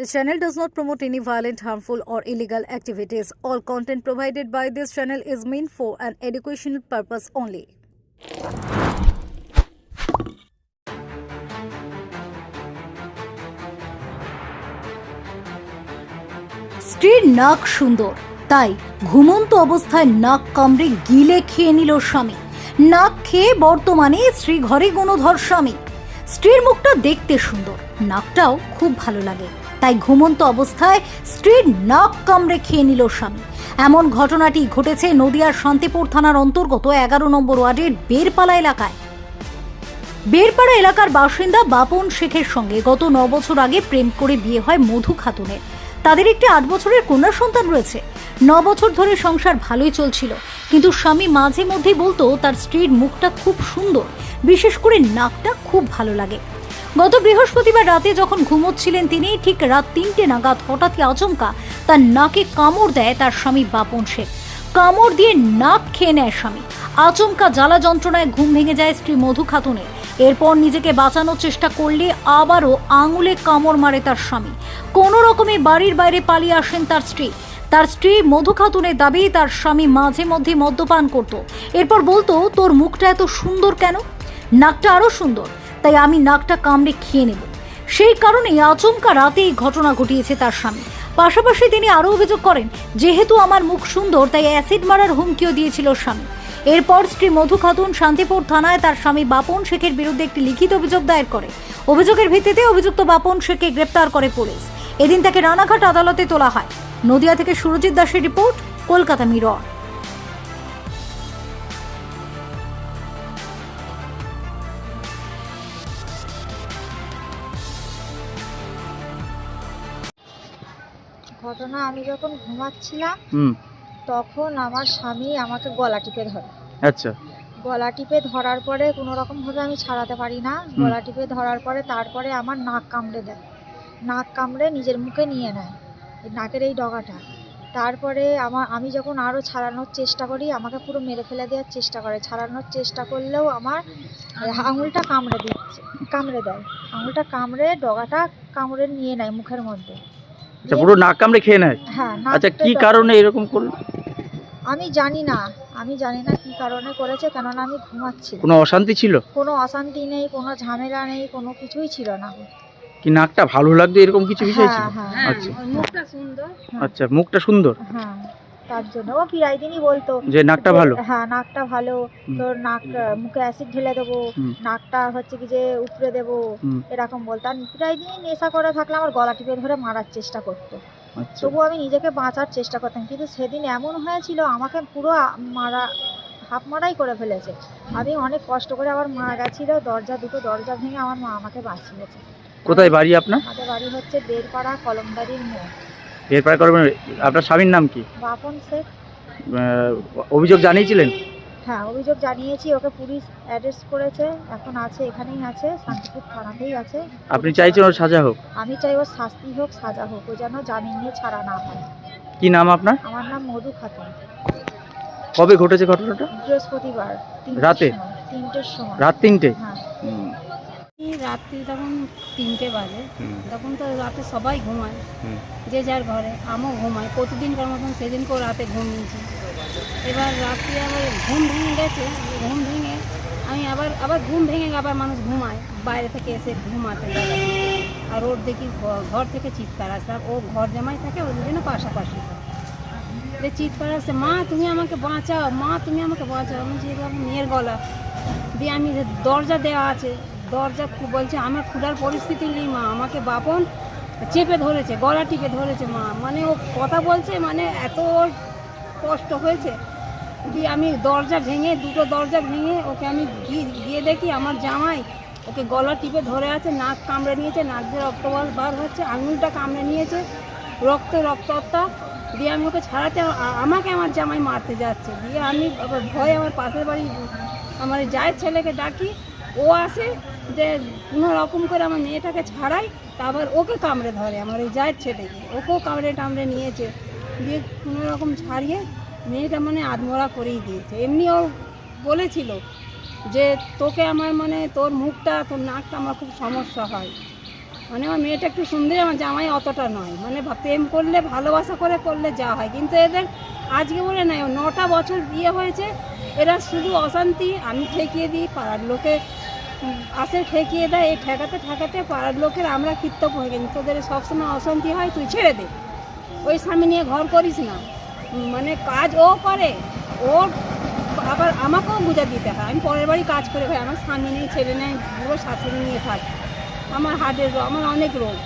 This channel does not promote any violent, harmful, or illegal activities. All content provided by this channel is meant for an educational purpose only. স্ত্রীর নাক সুন্দর তাই ঘুমন্ত অবস্থায় নাক কামড়ে গিলে খেয়ে নিল স্বামী নাক খেয়ে বর্তমানে স্ত্রী ঘরে গুণধর স্বামী স্ত্রীর মুখটা দেখতে সুন্দর নাকটাও খুব ভালো লাগে তাই ঘুমন্ত অবস্থায় স্ত্রীর নাক কামড়ে খেয়ে নিল স্বামী। এমন ঘটনাটি ঘটেছে নদিয়ার শান্তিপুর থানার অন্তর্গত এগারো নম্বর ওয়ার্ডের বেরপালা এলাকায়। বেরপাড়া এলাকার বাসিন্দা বাপন শেখের সঙ্গে গত ন বছর আগে প্রেম করে বিয়ে হয় মধু খাতুনের। তাদের একটি আট বছরের কন্যা সন্তান রয়েছে। ন বছর ধরে সংসার ভালোই চলছিল, কিন্তু স্বামী মাঝে মধ্যেই বলতো তার স্ত্রীর মুখটা খুব সুন্দর, বিশেষ করে নাকটা খুব ভালো লাগে। গত বৃহস্পতিবার রাতে যখন ঘুমোচ্ছিলেন তিনি, ঠিক রাত তিনটে নাগাদ হঠাৎই আচমকা তার নাকে কামড় দেয় তার স্বামী বাপন শেখ কামড় দিয়ে নাক খেয়ে নেয় স্বামী। আচমকা জ্বালা যন্ত্রণায় ঘুম ভেঙে যায় স্ত্রী মধু খাতুনের। এরপর নিজেকে বাঁচানোর চেষ্টা করলে আবারও আঙুলে কামড় মারে তার স্বামী। কোনো রকমে বাড়ির বাইরে পালিয়ে আসেন তার স্ত্রী। তার স্ত্রী মধু খাতুনের দাবি তার স্বামী মাঝে মধ্যে মদ্যপান করত। এরপর বলতো, তোর মুখটা এত সুন্দর কেন? নাকটা আরও সুন্দর। তাই আমি নাকটা কামড়ে খেয়ে নেব। সেই কারণেই আচমকা রাতে এই ঘটনা ঘটিয়েছে তার স্বামী। পাশাপাশি তিনি আরও অভিযোগ করেন, যেহেতু আমার মুখ সুন্দর, তাই অ্যাসিড মারার হুমকিও দিয়েছিল স্বামী। এরপর স্ত্রী মধু খাতুন শান্তিপুর থানায় তার স্বামী বাপন শেখের বিরুদ্ধে একটি লিখিত অভিযোগ দায়ের করে। অভিযোগের ভিত্তিতে অভিযুক্ত বাপন শেখকে গ্রেপ্তার করে পুলিশ। এদিন তাকে রানাঘাট আদালতে তোলা হয়। নদিয়া থেকে সুরজিৎ দাসের রিপোর্ট, কলকাতা মিরর। ঘটনা আমি যখন ঘুমাচ্ছিলাম তখন আমার স্বামী আমাকে গলা টিপে ধরে। আচ্ছা। গলা টিপে ধরার পরে কোনো রকমভাবে আমি ছাড়াতে পারি না। গলা টিপে ধরার পরে তারপরে আমার নাক কামড়ে দেয়। নাক কামড়ে নিজের মুখে নিয়ে নেয় নাকের এই ডগাটা। তারপরে আমার আমি যখন আরও ছাড়ানোর চেষ্টা করি আমাকে পুরো মেরে ফেলে দেওয়ার চেষ্টা করে। ছাড়ানোর চেষ্টা করলেও আমার আঙুলটা কামড়ে দিচ্ছে কামড়ে দেয়। আঙুলটা কামড়ে ডগাটা কামড়ে নিয়ে নেয় মুখের মধ্যে। আচ্ছা পুরো নাক কামড়ে খেয়ে নেয়? হ্যাঁ আচ্ছা কি কারণে এরকম করল? আমি জানি না আমি জানি না কি কারণে করেছে কেননা আমি ঘুমাচ্ছি। কোনো অশান্তি ছিল? কোনো অশান্তি নেই কোনো ঝামেলা নেই কোনো কিছুই ছিল না। কি নাকটা ভালো লাগতো এরকম কিছু বিষয় ছিল? হ্যাঁ। হ্যাঁ আচ্ছা মুখটা সুন্দর। আচ্ছা মুখটা সুন্দর? হ্যাঁ। তার জন্য। ও প্রায় দিনই বলতো যে নাকটা ভালো? হ্যাঁ নাকটা ভালো তোর নাক মুখে অ্যাসিড ঢেলে দেবো নাকটা হচ্ছে কি যে উপড়ে দেবো এরকম বলতো। আর প্রায় দিনই নেশা করে থাকলে আমার গলা টিপে ধরে মারার চেষ্টা করতো। আচ্ছা। তবু আমি নিজেকে বাঁচার চেষ্টা করতাম। কিন্তু সেদিন এমন হয়েছিল আমাকে পুরো মারা হাফ মারাই করে ফেলেছে। আমি অনেক কষ্ট করে আবার মা গেছিল দরজা দুটো দরজা ভেঙে আমার মা আমাকে বাঁচিয়েছে। কোথায় বাড়ি আপনার? আমাদের বাড়ি হচ্ছে বেরপাড়া কলমদারির মোড়। এরপরে করবেন আপনার স্বামীর নাম কি? বাপন শেখ। অভিযোগ জানিয়েছিলেন? হ্যাঁ অভিযোগ জানিয়েছি ওকে পুলিশ অ্যারেস্ট করেছে এখন আছে এখানেই আছে শান্তিপুর থানাতেই আছে। আপনি চাইছেন ওর সাজা হোক? আমি চাই ওর শাস্তি হোক সাজা হোক ও যেন জামিন নিয়ে ছাড়া না হয়। কি নাম আপনার? আমার নাম মধু খাতুন। কবে ঘটেছে ঘটনাটা? বৃহস্পতিবার রাতে? তিনটের সময়। রাত তিনটে? হ্যাঁ। রাত্রি তখন তিনটে বাজে। তখন তো রাতে সবাই ঘুমায়। যে যার ঘরে আমিও ঘুমাই প্রতিদিনকার মতন সেদিনকেও রাতে ঘুম নিয়েছি। এবার রাত্রি আবার ঘুম ভেঙে গেছে। ঘুম ভেঙে আমি আবার আবার ঘুম ভেঙে আবার মানুষ ঘুমায়। বাইরে থেকে এসে ঘুমাতে আর ওর দেখি ঘর থেকে চিৎকার আসে। আর ও ঘর জামাই থাকে ওদের জন্য পাশাপাশি যে চিৎকার আসছে মা তুমি আমাকে বাঁচাও। মা তুমি আমাকে বাঁচাও। আমি যে মেয়ের গলা। দিয়ে আমি যে দরজা দেওয়া আছে দরজা খু- বলছে, আমার ক্ষুধার পরিস্থিতি নেই মা, আমাকে বাপন চেপে ধরেছে, গলা টিপে ধরেছে মা। মানে ও কথা বলছে মানে এত কষ্ট হয়েছে দিয়ে আমি দরজা ভেঙে, দুটো দরজা ভেঙে ওকে আমি গিয়ে- দেখি আমার জামাই ওকে গলা টিপে ধরে আছে, নাক কামড়ে নিয়েছে, নাক দিয়ে রক্ত বার- হচ্ছে, আঙুলটা কামড়ে নিয়েছে, রক্ত রক্তটা দিয়ে আমি ওকে ছাড়াতে আমাকে আমার জামাই মারতে যাচ্ছে। দিয়ে আমি ভয়ে আমার পাশের বাড়ি, আমার যায় ছেলেকে ডাকি, ও আসে যে কোনো রকম করে আমার মেয়েটাকে ছাড়াই তারপর ওকে কামড়ে ধরে, আমার ওই জায়ের ছেলেকে। ওকেও কামড়ে টামড়ে নিয়েছে। দিয়ে কোনো রকম ছাড়িয়ে মেয়েটা মানে আধমরা করেই দিয়েছে। এমনি ও বলেছিল যে তোকে আমার মানে তোর মুখটা, তোর নাকটা আমার খুব সমস্যা হয়। মানে আমার মেয়েটা একটু সুন্দরী, আমার জামাই অতটা নয়। মানে প্রেম করলে, ভালোবাসা করে করলে যা হয়। কিন্তু এদের আজকে বলে নাই, নটা বছর বিয়ে হয়েছে, এরা শুধু অশান্তি, আমি ঠেকিয়ে দিই, পাড়ার লোকে আসে, ঠেকিয়ে দেয়। এই ঠেকাতে ঠেকাতে পাড়ার লোকের আমরা কীর্তব্য হয়ে গেছি। তোদের সবসময় অশান্তি হয়, তুই ছেড়ে দে। ওই স্বামী নিয়ে ঘর করিস না। মানে কাজ ও করে ওর আবার আমাকেও বুঝা দিতে হয়। আমি পরের বাড়ি কাজ করে খাই আমার স্বামী নেই, ছেলে নেই, পুরো শাশুড়ি নিয়ে থাকি। আমার হার্টের রোগ, আমার অনেক রোগ।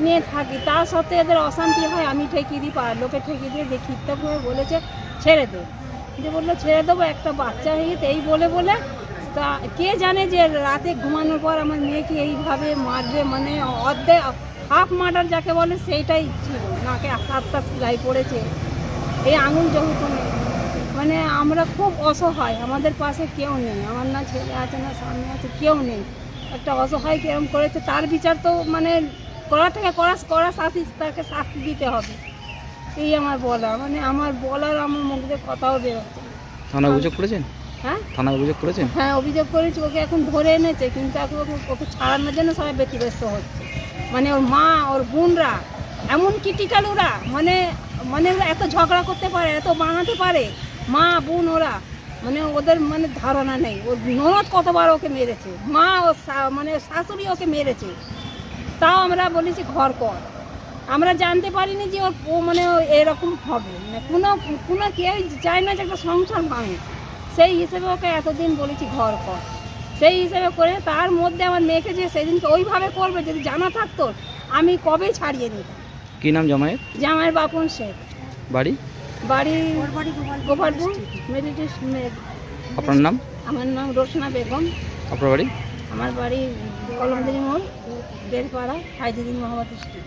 নিয়ে থাকি। তার সত্ত্বে এদের অশান্তি হয়, আমি ঠেকিয়ে দিই, পাড়ার লোকে ঠেকিয়ে দিয়ে যে কীর্তন হয়ে বলেছে, ছেড়ে দে। যে বলল, ছেড়ে দেবো, একটা বাচ্চা হয়ে গেছে। এই বলে বলে তা কে জানে যে রাতে ঘুমানোর পর আমার মেয়েকে এইভাবে মারবে মানে অর্ধেক হাফ মার্ডার যাকে বলে সেইটাই ছিল। নাকে সাতটা সেলাই পড়েছে। এই আঙুল যেহেতু মানে আমরা খুব অসহায়। আমাদের পাশে কেউ নেই। আমার না ছেলে আছে, না স্বামী আছে, কেউ নেই। একটা অসহায় কেরম করেছে, তার বিচার তো মানে করা থেকে করা করা শাস্তি তাকে শাস্তি দিতে হবে। এই আমার বলা। মানে আমার বলার আমার মুখ দিয়ে কথাও বেরোচ্ছে থানা অভিযোগ করেছেন? হ্যাঁ? থানা অভিযোগ করেছেন? হ্যাঁ অভিযোগ করেছি ওকে এখন ধরে এনেছে কিন্তু এখন ওকে ছাড়ানোর জন্য সবাই ব্যতিব্যস্ত হচ্ছে। মানে ওর মা ওর বোনরা এমন ক্রিটিক্যাল ওরা মানে মানে ওরা এত ঝগড়া করতে পারে এত বানাতে পারে মা বোন ওরা মানে ওদের মানে ধারণা নেই। ওর ননদ কতবার ওকে মেরেছে মা ও মানে শাশুড়ি ওকে মেরেছে তাও আমরা বলেছি ঘর কর। আমরা জানতে পারিনি যে ওর ও মানে ও এরকম হবে। মানে কোনো কোনো কেউ চায় না যে একটা সংসার ভাঙে সেই হিসেবে ওকে এতদিন বলেছি ঘর কর। সেই হিসেবে করে তার মধ্যে আমার মেয়েকে যে সেদিনকে ওইভাবে করবে যদি জানা থাকতো আমি কবে ছাড়িয়ে নিতাম। কি নাম জামাইয়ের? জামাইয়ের বাপন শেখ। বাড়ি? বাড়ি গোপালপুর মেডিটেশ আপনার নাম? আমার নাম রোশনা বেগম। আপনার বাড়ি? আমার বাড়ি কলমদিনী মোড় Belpara Haijuddin Mohammad street.